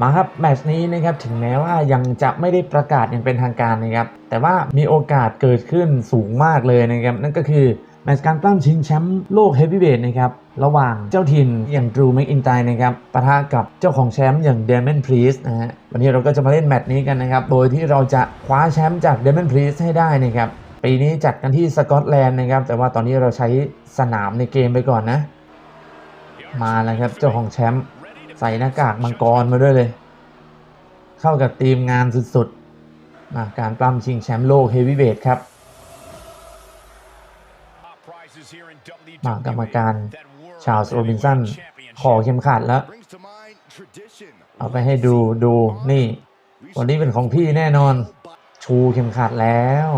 มาครับแมตช์นี้นะครับถึงแม้ว่ายังจะไม่ได้ประกาศอย่างเป็นทางการนะครับ แต่ว่ามีโอกาสเกิดขึ้นสูงมากเลยนะครับ นั่นก็คือแมตช์การปล้ำชิงแชมป์โลกเฮฟวีเวทนะครับ ระหว่างเจ้าถิ่นอย่างดรูแม็กอินไตนะครับปะทะกับเจ้าของแชมป์อย่างเดมอนพรีสนะฮะวันนี้เราก็จะมาเล่นแมตช์นี้กันนะครับ โดยที่เราจะคว้าแชมป์จากเดมอนพรีสให้ได้นะครับปีนี้จัดกันที่สกอตแลนด์นะครับ แต่ว่าตอนนี้เราใช้สนามในเกมไปก่อนนะ มาแล้วครับเจ้าของแชมป์ ใส่หน้ากากมังกรมาด้วยเลย เข้ากับทีมงานสุดๆาการปล้ำชิงแชมป์โลกเฮฟวีเวทครับมากรรมการชาชาร์ลลส์ส์โรโรบินสันขอเข็มขัดแล้ว เอาไปให้ดูดูนี่ วันนี้เป็นของพี่แน่นอน ชูเข็มขัดแล้ว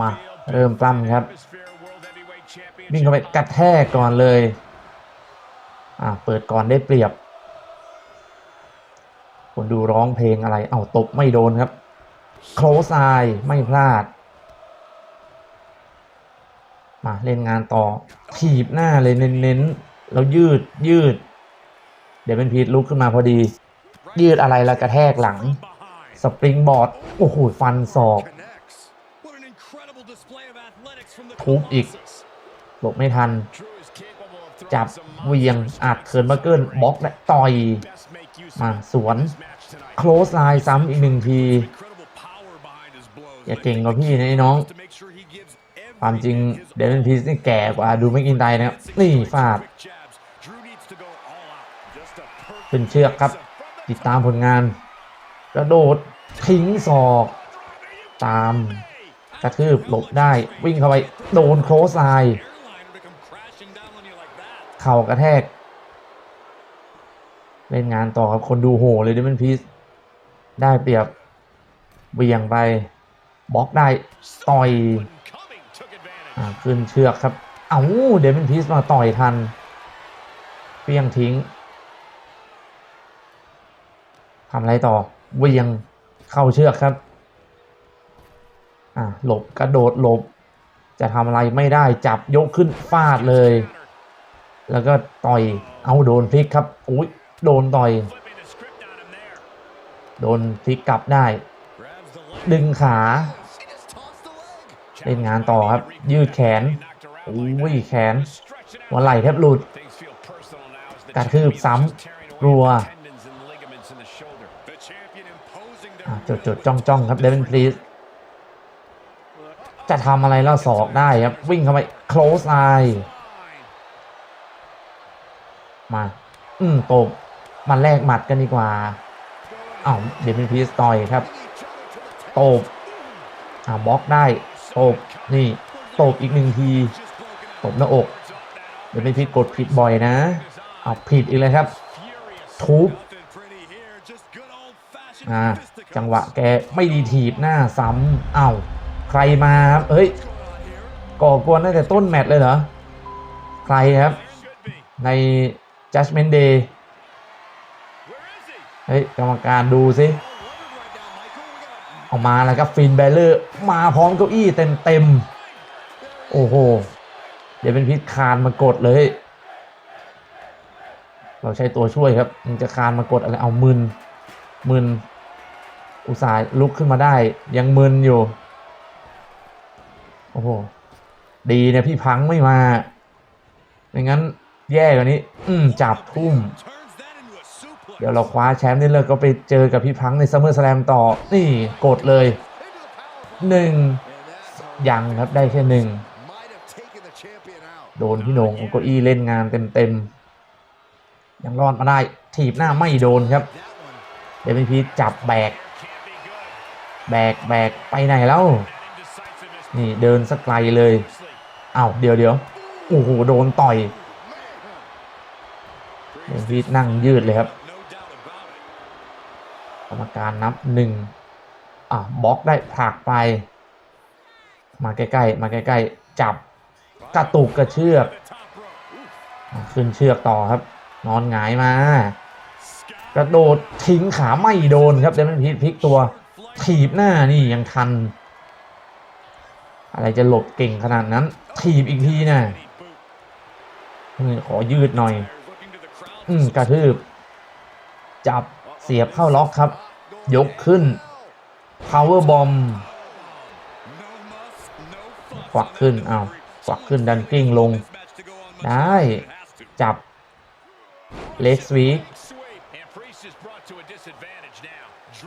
มา เริ่มปล้ำครับวิ่งเข้าไปกระแทกก่อนเลย เปิดก่อนได้เปรียบ คนดูร้องเพลงอะไร เอาตบไม่โดนครับโคลสไอไม่พลาด มาเล่นงานต่อ ถีบหน้าเลยเน้นๆ แล้วยืดยืด เดี๋ยวเป็นพีทลุกขึ้นมาพอดี ยืดอะไรแล้วกระแทกหลัง สปริงบอร์ด โอ้โห ฟันศอกทุบอีกหลบไม่ทัน จับเวียงอัดเคิร์นบักเกิลบล็อกและต่อย มาสวน โคลสไลน์ซ้ำอีกหนึ่งที อย่าเก่งกว่าพี่นะไอ้น้อง ความจริงเดวินพีซนี่แก่กว่าดูไม่กินไตนะครับ นี่ฟาดขึ้นเชือกครับ ติดตามผลงาน กระโดดทิ้งศอก ตาม กระทืบหลบได้วิ่งเข้าไป โดนโคลสไลน์ เข่ากระแทก เล่นงานต่อครับคนดูโหเลยเดวินพีซได้เปรียบเบี่ยงไปบล็อกได้ต่อยอขึ้นเชือกครับ เอาเดวินพีซมาต่อยทันเพียงทิ้งทำอะไรต่อเวียงเข้าเชือกครับอ่าหลบกระโดดหลบ จะทำอะไรไม่ได้จับยกขึ้นฟาดเลย แล้วก็ต่อยเอาโดนพลิกครับอุ้ยโดนต่อย โดนพลิกกลับได้ ดึงขา เล่นงานต่อครับ ยืดแขนอุ้ยแขนหัวไหล่แทบหลุดกระทืบซ้ำรัวจดจดจ้องจ้องครับเดวินพลีสจะทำอะไรแล้วศอกได้ครับ วิ่งเข้าไป close eye มา อืมตบมาแลกหมัดกันดีกว่าอ้าวเดวินพีสต่อยครับตบอ่าบล็อกได้ตบนี่ตบอีกหนึ่งทีตบหน้าอก เดวินพีสกดผิดบ่อยนะเอาผิดอีกเลยครับ ทุบอ่าจังหวะแกไม่ดีถีบหน้าซ้ำเอ้าใครมาครับเฮ้ยก่อกวนตั้งแต่ต้นแมตช์เลยเหรอ ใครครับ ใน Judgment Day เฮ้ยกรรมการดูสิออกมาแล้วครับฟินแบลเลอร์มาพร้อมเก้าอี้เต็มเต็มโอ้โห เดี๋ยวเป็นพิษคานมากดเลย เราใช้ตัวช่วยครับมันจะคานมากดอะไรเอามึนมึนอุตส่าห์ลุกขึ้นมาได้ ยังมึนอยู่ โอ้โห ดีนะพี่พังไม่มาไม่งั้น แย่กว่านี้ อืมจับทุ่ม เดี๋ยวเราคว้าแชมป์นี่เลยก็ไปเจอกับพี่พังในซัมเมอร์สแลมต่อ นี่กดเลยหนึ่งยังครับได้แค่หนึ่งโดนพี่โหนงเก้าอี้เล่นงานเต็มๆยังรอดมาได้ถีบหน้าไม่โดนครับเดี๋ยวพี่จับแบก แบกแบกไปไหนแล้ว นี่เดินสักไกลเลย เอ้าเดี๋ยวเดี๋ยวโอ้โหโดนต่อย เดี๋ยวพี่นั่งยืดเลยครับกรรมการนับหนึ่งอะบล็อกได้ผักไป มาใกล้ๆมาใกล้ๆจับกระตุกกระเชือกขึ้นเชือกต่อครับ นอนหงายมา กระโดดทิ้งขาไม่โดนครับเดมอนพีทพลิกตัวถีบหน้านี่ยังทัน อะไรจะหลบเก่งขนาดนั้น ถีบอีกทีนะขอยืดหน่อย อืมกระทืบ จับเสียบเข้าล็อกครับ ยกขึ้น power bomb ควักขึ้นเอาวควักขึ้นดันกิ้งลง ได้ จับเลสวีก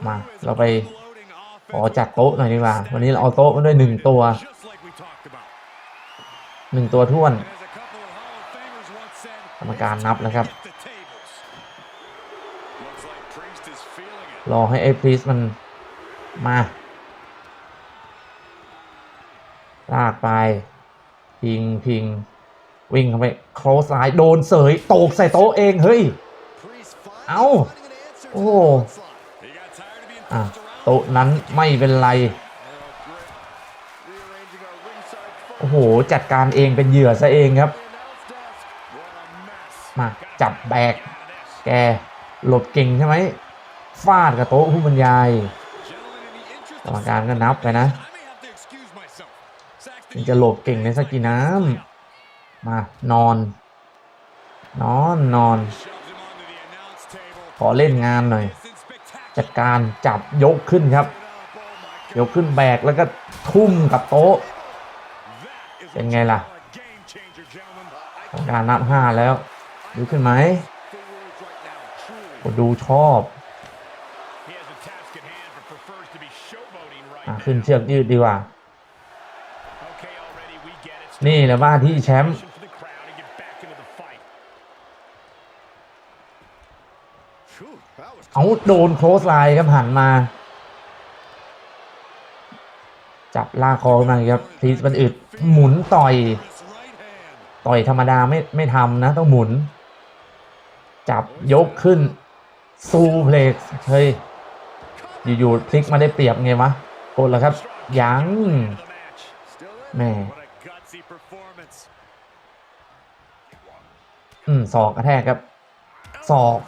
มาเราไปขอจัดโต๊ะหน่อยดีกว่า วันนี้เราเอาโต๊ะมาด้วยหนึ่งตัวหนึ่งตัวท้วนกรรมการนับนะครับ รอให้ไอ้พรีสมันมาลากไป พิงพิง วิ่งเข้าไปโครสไลด์โดนเสยตกใส่โต๊ะเอง เฮ้ย เอาโอ้โหอะโต๊ะนั้นไม่เป็นไร โอ้โห จัดการเองเป็นเหยื่อซะเองครับ มา จับแบก แกหลบเก่งใช่ไหม ฟาดกับโต๊ะผู้บรรยายกรรมการก็นับไปนะมันจะหลบเก่งในสกกีน้ำมานอน นอนนอน ขอเล่นงานหน่อย จัดการจับยกขึ้นครับ ยกขึ้นแบกแล้วก็ทุ่มกับโต๊ะ เป็นไงล่ะกรรมการนับห้าแล้วลุกขึ้นไหมคนดูชอบ อะ ขึ้นเชือกยืดดีกว่า นี่แหละว่าที่แชมป์เอาโดนโคลสไลน์ครับหันมา จับลากคอขึ้นมาครับทีสมันอึดหมุนต่อย ต่อยธรรมดาไม่ไม่ทำนะ ต้องหมุน จับยกขึ้นซูเพล็กซ์เฮ้ย อยู่ๆพลิกมาได้เปรียบไงวะ กดแล้วครับ ยังแม่อืมศอกกระแทกครับศอก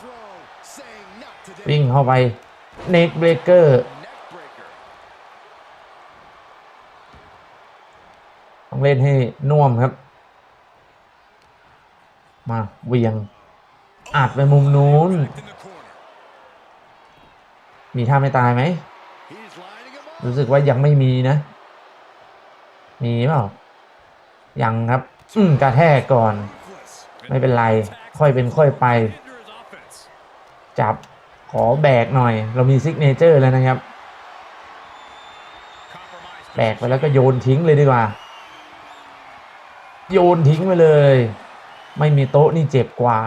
วิ่งเข้าไปเน็กเบรกเกอร์ต้องเล่นให้น่วมครับ มาเวียงอัดไปมุมนู้น มีท่าไม่ตายไหม รู้สึกว่ายังไม่มีนะ มีเปล่า ยังครับ อืมกระแทกก่อน ไม่เป็นไร ค่อยเป็นค่อยไป จับขอแบกหน่อย เรามีซิกเนเจอร์แล้วนะครับ แบกไปแล้วก็โยนทิ้งเลยดีกว่า โยนทิ้งไปเลย ไม่มีโต๊ะนี่เจ็บกว่า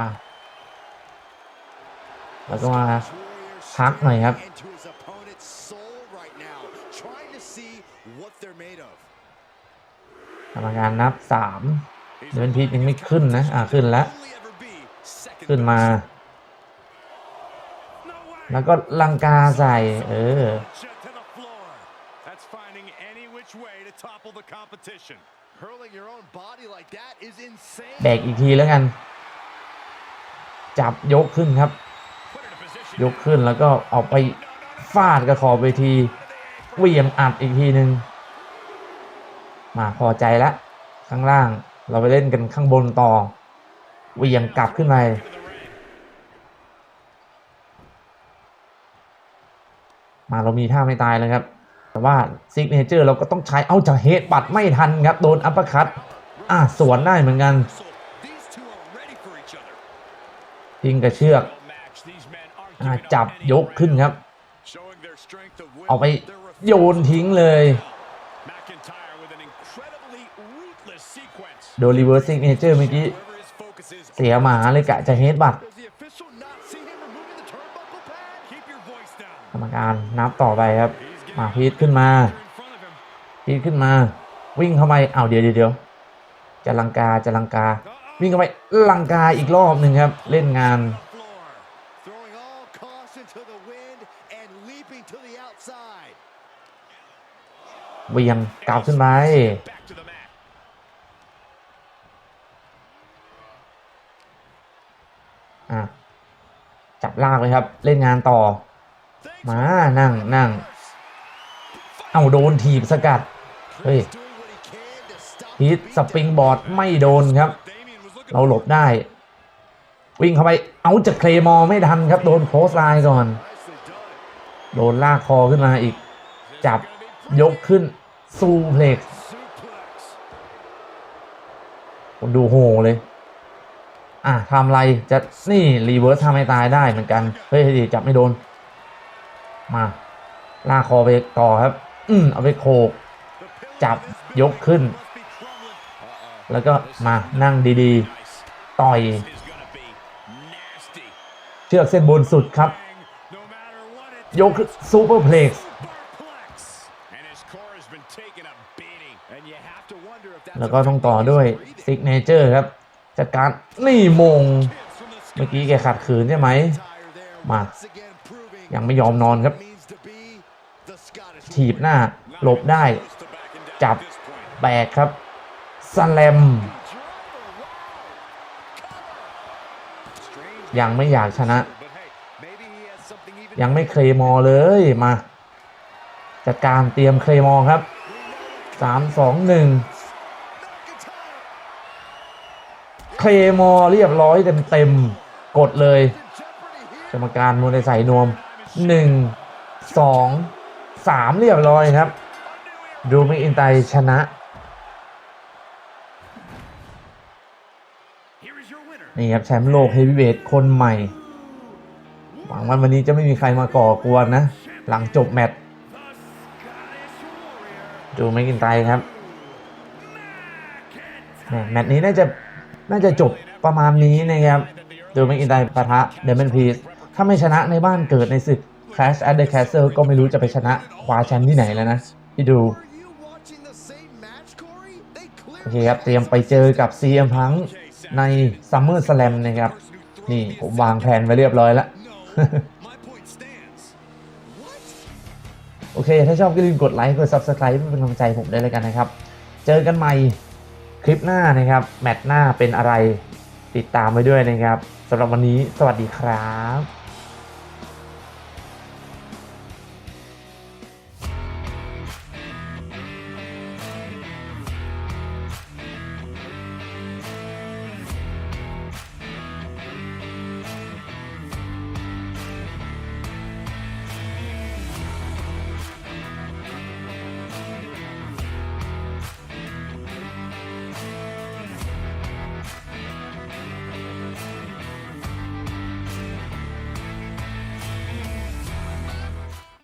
แล้วก็มาพักหน่อยครับ รรมการนับสามเดินพีทยังไม่ขึ้นนะ อ่าขึ้นแล้ว ขึ้นมา แล้วก็ลังกาใส่ เออ แบกอีกทีแล้วกัน จับยกขึ้นครับ ยกขึ้นแล้วก็เอาไปฟาดกระขอบเวทีเวียงอัดอีกทีหนึ่ง มาพอใจแล้วข้างล่างเราไปเล่นกันข้างบนต่อเวียงกลับขึ้นไปมาเรามีท่าไม่ตายเลยครับ แต่ว่าซิกเนเจอร์เราก็ต้องใช้เอาจากเฮดบัตไม่ทันครับ โดนอัปเปอร์คัตอะสวนได้เหมือนกันทิ้งกระเชือกอะจับยกขึ้นครับ เอาไปโยนทิ้งเลย โดนรีเวิร์สซิกเนเจอร์เมื่อกี้ เสียหมาเลยกะจะเฮดบัตกรรมการนับต่อไปครับ มาพีทขึ้นมาพีทขึ้นมา วิ่งเข้าไปเอาวเดี๋ยวเดี๋ยวเดี๋ยวจะลังกาจะลังกา วิ่งเข้าไปลังกาอีกรอบหนึ่งครับ เล่นงานเวียงกลับขึ้นไป อะ จับ ลากเลยครับ เล่นงานต่อ มานั่งนั่งเอาโดนถีบสกัด เฮ้ยฮิตสปริงบอร์ดไม่โดนครับ เราหลบได้ วิ่งเข้าไป เอาจากเคลมอไม่ทันครับ โดนโพสไลน์ก่อน โดนลากคอขึ้นมาอีก จับยกขึ้นซูเพล็กซ์ดูโหเลย อะทำไรจะนี่รีเวิร์สทำให้ตายได้เหมือนกัน เฮ้ยดีจับไม่โดน มาลากคอไปต่อครับ อืมเอาไปโขกจับยกขึ้น แล้วก็มานั่งดีๆ ต่อย เชือกเส้นบนสุดครับ ยกซูเปอร์เพล็กซ์แล้วก็ต้องต่อด้วยซิกเนเจอร์ครับ จัดการนี่มง เมื่อกี้แกขัดขืนใช่ไหมมายังไม่ยอมนอนครับ ถีบหน้าหลบได้ จับแบกครับสแลมยังไม่อยากชนะ ยังไม่เคลมอเลยมาจัดการเตรียมเคลมอครับสามสองหนึ่ง เคลมอเรียบร้อยเต็มเต็มๆกดเลยกรรมการมูลใส่นวมหนึ่งสองสามเรียบร้อยครับ ดูไม่อินไตชนะนี่ครับแชมป์โลกเฮฟวีเวทคนใหม่ หวังว่าวันนี้จะไม่มีใครมาก่อกวนนะ หลังจบแมตช์ดูไม่กินไตครับแม่แมตช์นี้น่าจะ น่าจะจบประมาณนี้นะครับดูไม่กินไตปะทะเดมอนพีสถ้าไม่ชนะในบ้านเกิดในศึก Clash at the Castle ก็ไม่รู้จะไปชนะคว้าแชมป์ที่ไหนแล้วนะที่ดูโอเคครับ เตรียมไปเจอกับ CM Punk ใน Summer Slam นะครับ นี่ผมวางแผนไว้เรียบร้อยแล้ว โอเค ถ้าชอบก็ลืมกดไลค์ กด Subscribe เพื่อเป็นกำลังใจผมได้เลยกันนะครับ เจอกันใหม่ คลิปหน้านะครับ แมตช์หน้าเป็นอะไรติดตามไว้ด้วยนะครับสำหรับวันนี้สวัสดีครับ